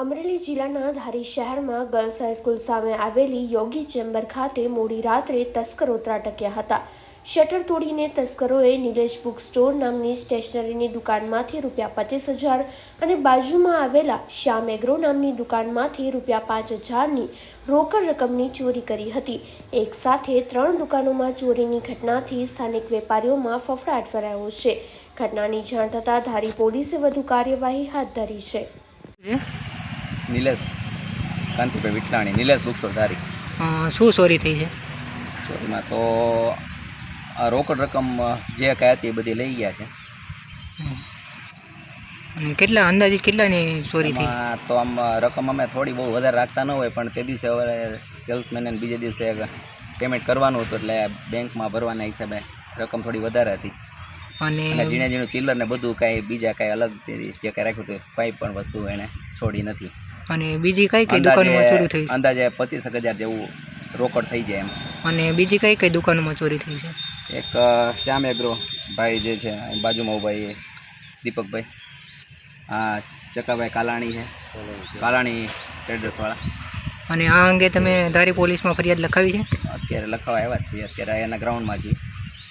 અમરેલી જિલ્લાના ધારી શહેરમાં girls high school સામે આવેલી યોગી ચેમ્બર ખાતે મોડી રાત્રે તસ્કરો ત્રાટક્યા હતા. શટર તોડીને તસ્કરોએ નિલેશ બુક સ્ટોર નામની સ્ટેશનરીની દુકાનમાંથી રૂપિયા પચીસ હજાર અને બાજુમાં આવેલા શ્યામ એગ્રો નામની દુકાનમાંથી રૂપિયા પાંચ હજારની રોકડ રકમની ચોરી કરી હતી. એક સાથે ત્રણ દુકાનોમાં ચોરીની ઘટનાથી સ્થાનિક વેપારીઓમાં ફફડાટ ફેલાયો છે. ઘટનાની જાણ થતાં ધારી પોલીસે વધુ કાર્યવાહી હાથ ધરી છે. નિલેશ કાંતિભાઈ વિઠલાણી નિલેશ બુક સ્ટોર ધારી શું ચોરી થઈ છે? ચોરીમાં તો આ રોકડ રકમ જે કાંઈ હતી એ બધી લઈ ગયા છે. અને કેટલા અંદાજે કેટલાની ચોરી થઈ? એમાં તો આમ રકમ અમે થોડી બહુ વધારે રાખતા ન હોય પણ તે દિવસે હવે સેલ્સમેન બીજે દિવસે પેમેન્ટ કરવાનું હતું એટલે બેંકમાં ભરવાના હિસાબે રકમ થોડી વધારે હતી. અને ઝીણે ઝીણું ચિલ્લર ને બધું કાંઈ બીજા કાંઈ અલગ જે કાંઈ રાખ્યું હતું કંઈ પણ વસ્તુ એણે છોડી નથી. અને બીજી કઈ કઈ દુકાનમાં ચોરી થઈ અંદાજે પચીસ હજાર જેવું રોકડ થઈ જાય એમ. અને બીજી કઈ કઈ દુકાનમાં ચોરી થઈ છે? એક શ્યામ એગ્રો ભાઈ જે છે બાજુમાં ઊભા એ દીપકભાઈ. હા ચકાભાઈ કાલાણી છે. કાલાણી ટ્રેડર્સવાળા. અને આ અંગે તમે ધારી પોલીસમાં ફરિયાદ લખાવી છે? અત્યારે લખાવા આવ્યા છીએ અત્યારે એના ગ્રાઉન્ડમાં છીએ.